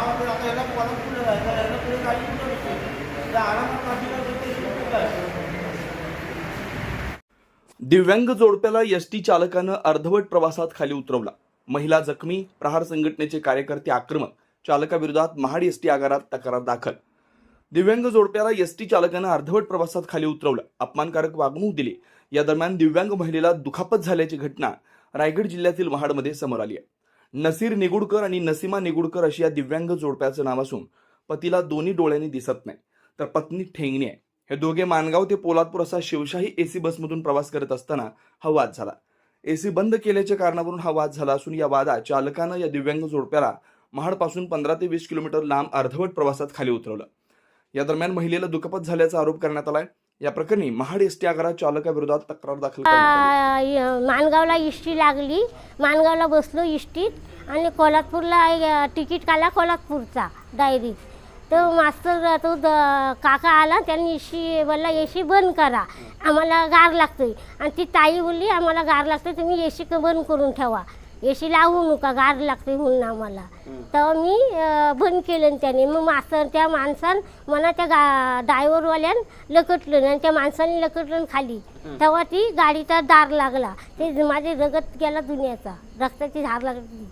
गावामध्ये आता याला कॉलम याला काही नसते. दिव्यांग जोडप्याला एस टी चालकानं अर्धवट प्रवासात खाली उतरवला. महिला जखमी प्रहार संघटनेचे कार्यकर्ते आक्रमक चालकाविरोधात महाड एस टी आगारात तक्रार दाखल. दिव्यांग जोडप्याला एस टी चालकानं अर्धवट प्रवासात खाली उतरवलं. अपमानकारक वागणूक दिली. या दरम्यान दिव्यांग महिलेला दुखापत झाल्याची घटना रायगड जिल्ह्यातील महाडमध्ये समोर आली आहे. नसीर निगुडकर आणि नसीमा निगुडकर अशी या दिव्यांग जोडप्याचं नाव असून पतीला दोन्ही डोळ्यांनी दिसत नाही. तर पत्नी ठेंगणी आहे. हे दोघे मानगाव ते पोलादपूर असा शिवशाही एसी बसमधून प्रवास करत असताना हा वाद झाला. एसी बंद केल्याच्या कारणावरून हा वाद झाला असून या वादात चालकानं या दिव्यांग जोडप्याला महाडपासून पंधरा ते वीस किलोमीटर लांब अर्धवट प्रवासात खाली उतरवलं. या दरम्यान महिलेला दुखापत झाल्याचा आरोप करण्यात आलाय. या प्रकरणी महाड एसटी आगारात चालकाविरोधात तक्रार दाखल मानगावला आली. इष्टी लागली. माणगावला बसलो इष्टीत आणि कोल्हापूरला तिकीट काढला कोल्हापूरचा डायरीत तर मास्तर तो द- काका आला त्यांनी इशी बोलला एशी बंद करा आम्हाला गार लागतोय. आणि ती ताई बोलली आम्हाला गार लागतोय तुम्ही एशी बंद करून ठेवा. एशी लावू नका गार लागतोय म्हणून आम्हाला. तेव्हा मी बंद केलं त्याने. मग मास्तर त्या माणसान मला त्या गा ड्रायव्हरवाल्यान लकटलं आणि त्या माणसाने लकटलं खाली. तेव्हा ती गाडीचा दार लागला. ते माझे रगत गेला दुनियाचा. रक्ताची धार लागली.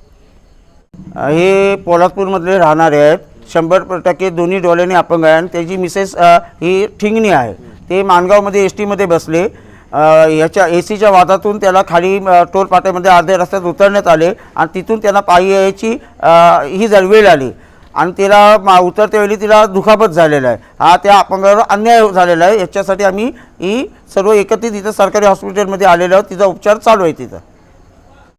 हे पोलादपूरमधले राहणारे आहेत. शंभर टक्के दोन्ही डोळ्यांनी अपंग आहे. आणि त्याची मिसेस ही ठिंगणी आहे. ते माणगावमध्ये एस टीमध्ये बसले. अ, याच्या ए सीच्या वादातून त्याला खाली अ, टोल पाट्यामध्ये अर्ध्या रस्त्यात उतरण्यात आले. आणि तिथून त्यांना पायी यायची ही जर वेळ आली. आणि तिला मा वेळी तिला दुखापत झालेला आहे. हा त्या अपंगावर अन्याय झालेला आहे. याच्यासाठी आम्ही ही सर्व एकत्रित इथं सरकारी हॉस्पिटलमध्ये आलेलो आहोत. तिचा उपचार चालू आहे तिथं.